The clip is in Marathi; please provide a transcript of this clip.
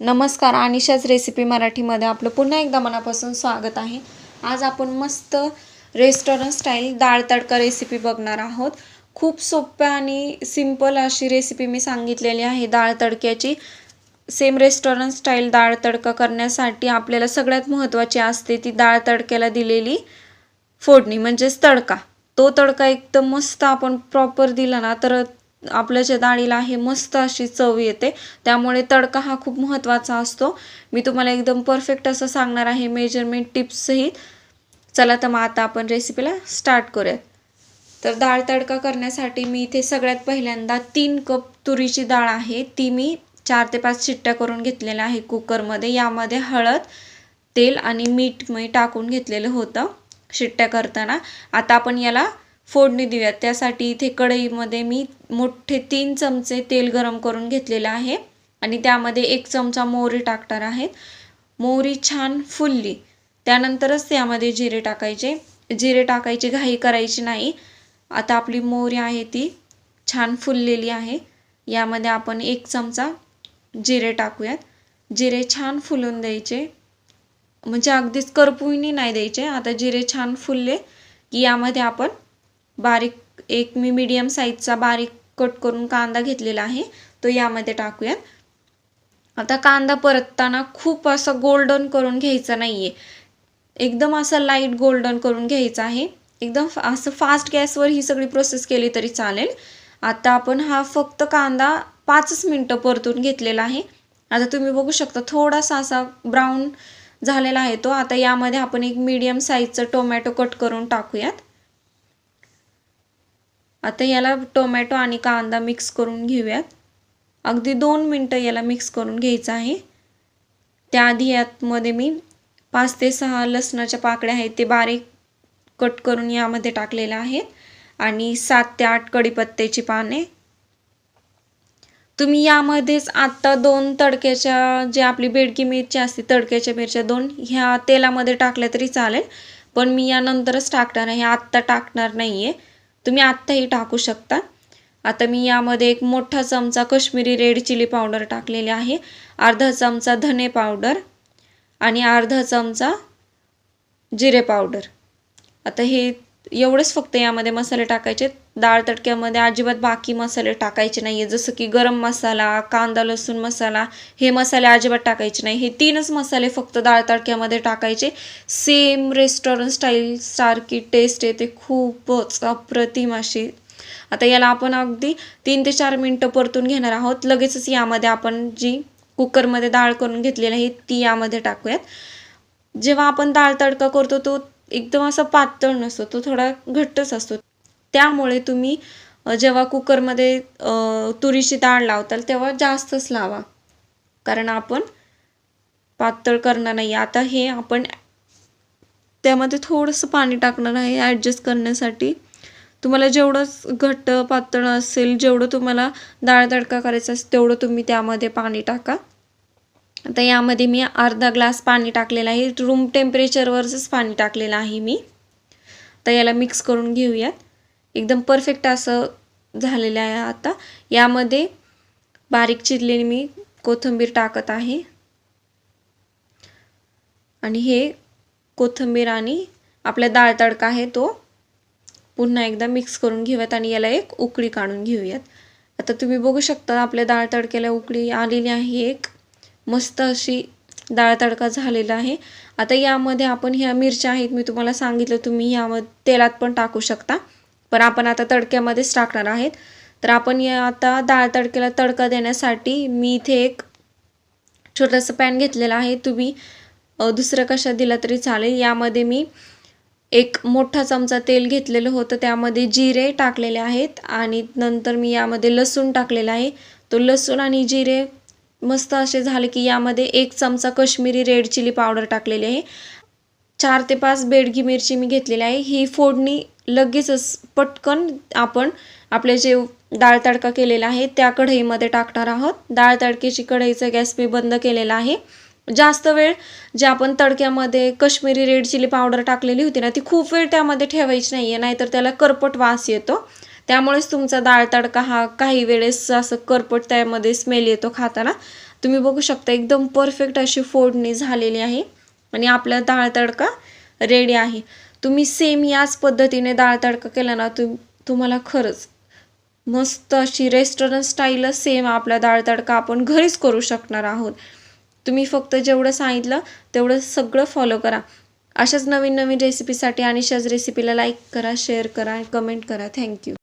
नमस्कार अनिशाच रेसिपी मराठीमध्ये आपलं पुन्हा एकदा मनापासून स्वागत आहे. आज आपण मस्त रेस्टॉरंट स्टाईल डाळ तडका रेसिपी बघणार आहोत. खूप सोप्या आणि सिंपल अशी रेसिपी मी सांगितलेली आहे डाळ तडक्याची. सेम रेस्टॉरंट स्टाईल डाळ तडका करण्यासाठी आपल्याला सगळ्यात महत्त्वाची असते ती डाळ तडक्याला दिलेली फोडणी म्हणजेच तडका. तो तडका एकदम मस्त आपण प्रॉपर दिला ना तर आपल्या ज्या डाळीला आहे मस्त अशी चव येते. त्यामुळे तडका हा खूप महत्त्वाचा असतो. मी तुम्हाला एकदम परफेक्ट असं सांगणार आहे मेजरमेंट टिप्ससहित चला तर मग आता आपण रेसिपीला स्टार्ट करूयात. तर डाळ तडका करण्यासाठी मी इथे सगळ्यात पहिल्यांदा तीन कप तुरीची डाळ आहे. ती मी चार ते पाच शिट्ट्या करून घेतलेल्या आहे कुकरमध्ये. यामध्ये हळद तेल आणि मीठ मी टाकून घेतलेलं होतं शिट्ट्या करताना. आता आपण याला फोडणी देऊयात. त्यासाठी इथे कढईमध्ये मी मोठे तीन चमचे तेल गरम करून घेतलेलं आहे. आणि त्यामध्ये एक चमचा मोहरी टाकणार आहेत. मोहरी छान फुलली. त्यानंतरच त्यामध्ये जिरे टाकायचे. जिरे टाकायची घाई करायची नाही. आता आपली मोहरी आहे ती छान फुललेली आहे. यामध्ये आपण एक चमचा जिरे टाकूयात. जिरे छान फुलून द्यायचे. म्हणजे अगदीच करपुईनी नाही द्यायचे. आता जिरे छान फुलले की यामध्ये आपण बारीक एक मी मीडियम साईजचा बारीक कट करून कांदा घेतलेला आहे. तो यामध्ये टाकूयात. आता कांदा परतताना खूप असं गोल्डन करून घ्यायचा नाही आहे एकदम असं लाइट गोल्डन करून घ्यायचं आहे. एकदम असं फास्ट गॅसवर ही सगळी प्रोसेस केली तरी चालेल. आता आपण हा फक्त कांदा पाचच मिनटं परतून घेतलेला आहे. आता तुम्ही बघू शकता थोडासा असा ब्राऊन झालेला आहे तो. आता यामध्ये आपण एक मीडियम साईजचं टोमॅटो कट करून टाकूयात. आता याला टोमॅटो आणि कांदा मिक्स करून घेऊयात. अगदी दोन मिनटं याला मिक्स करून घ्यायचं आहे. त्याआधी यातमध्ये मी पाच ते सहा लसणाच्या पाकळ्या आहेत ते बारीक कट करून यामध्ये टाकलेल्या आहेत आणि सात ते आठ कढीपत्त्याची पाने. तुम्ही यामध्येच आत्ता दोन तडक्याच्या जे आपली बेडकी मिरची असते तडक्याच्या मिरच्या दोन ह्या तेलामध्ये टाकल्या तरी चालेल. पण मी यानंतरच टाकणार आहे आत्ता टाकणार नाही आहे तुम्ही आत्ताही टाकू शकता. आता मी यामध्ये एक मोठा चमचा कश्मीरी रेड चिली पावडर टाकलेली आहे. अर्धा चमचा धने पावडर आणि अर्धा चमचा जिरे पावडर. आता हे एवढेच फक्त यामध्ये मसाले टाकायचे. डाळ तडक्यामध्ये अजिबात बाकी मसाले टाकायचे नाही आहे जसं की गरम मसाला कांदा लसूण मसाला हे मसाले अजिबात टाकायचे नाही. हे तीनच मसाले फक्त डाळ तडक्यामध्ये टाकायचे. सेम रेस्टॉरंट स्टाईल सारखी टेस्ट येते. खूपच अप्रतिम अशी. आता याला आपण अगदी तीन ते चार मिनटं परतून घेणार आहोत. लगेचच यामध्ये आपण जी कुकरमध्ये डाळ करून घेतलेली आहे ती यामध्ये टाकूयात. जेव्हा आपण डाळ तडका करतो तो एकदम असा पातळ नसतो तो थोडा घट्टच असतो. त्यामुळे तुम्ही जेव्हा कुकरमध्ये तुरीची डाळ लावताल तेव्हा जास्तच लावा. कारण आपण पातळ करणार नाही. आता हे आपण त्यामध्ये थोडंसं पाणी टाकणार आहे ॲडजस्ट करण्यासाठी. तुम्हाला जेवढंच घट्ट पातळ असेल जेवढं तुम्हाला डाळ तडका करायचा असेल तेवढं तुम्ही त्यामध्ये पाणी टाका. आता यामध्ये मी अर्धा ग्लास पाणी टाकलेलं आहे. रूम टेम्परेचरवरच पाणी टाकलेलं आहे मी. तर याला मिक्स करून घेऊयात. एकदम परफेक्ट असं झालेलं आहे आता. यामध्ये बारीक चिरलेली मी कोथिंबीर टाकत आहे. आणि हे कोथिंबीर आणि आपला डाळ तडका आहे तो पुन्हा एकदा मिक्स करून घेऊयात आणि याला एक उकळी काढून घेऊयात. आता तुम्ही बघू शकता आपल्या डाळ तडक्याला उकळी आलेली आहे एक. मस्त अशी डाळ तडका झालेला आहे. आता यामध्ये आपण ह्या मिरच्या आहेत मी तुम्हाला सांगितलं तुम्ही यामध्ये तेलात पण टाकू शकता. पण आपण आता तडक्यामध्येच टाकणार आहेत. तर आपण या आता डाळ तडक्याला तडका देण्यासाठी मी इथे एक छोटंसं पॅन घेतलेलं आहे. तुम्ही दुसरं कशा दिला तरी चालेल. यामध्ये मी एक मोठा चमचा तेल घेतलेलं होतं. त्यामध्ये जिरे टाकलेले आहेत आणि नंतर मी यामध्ये लसूण टाकलेला आहे. तो लसूण आणि जिरे मस्त असे झाले की यामध्ये एक चमचा कश्मीरी रेड चिली पावडर टाकलेली आहे. चार ते पाच बेडगी मिरची मी घेतलेली आहे. ही फोडणी लगेचच पटकन आपण आपले जे डाळ तडका केलेला आहे त्या कढईमध्ये टाकणार आहोत. डाळ तडकेची कढईचा गॅस मी बंद केलेला आहे. जास्त वेळ जे आपण तडक्यामध्ये कश्मीरी रेड चिली पावडर टाकलेली होती ना ती खूप वेळ त्यामध्ये ठेवायची नाही आहे नाहीतर त्याला करपट वास येतो. त्यामुळेच तुमचा डाळ तडका हा काही वेळेस असं करपट त्यामध्ये स्मेल येतो खाताना. तुम्ही बघू शकता एकदम परफेक्ट अशी फोडणी झालेली आहे. आणि आपला डाळ तडका रेडी आहे. तुम्ही सेम याच पद्धतीने डाळ तडका केला ना तुम तुम्हाला खरंच मस्त अशी रेस्टॉरंट स्टाईलच सेम आपला डाळ तडका आपण घरीच करू शकणार आहोत. तुम्ही फक्त जेवढं सांगितलं तेवढं सगळं फॉलो करा. अशाच नवीन नवीन रेसिपीसाठी आणि अशाच रेसिपीला लाईक करा शेअर करा कमेंट करा. थँक्यू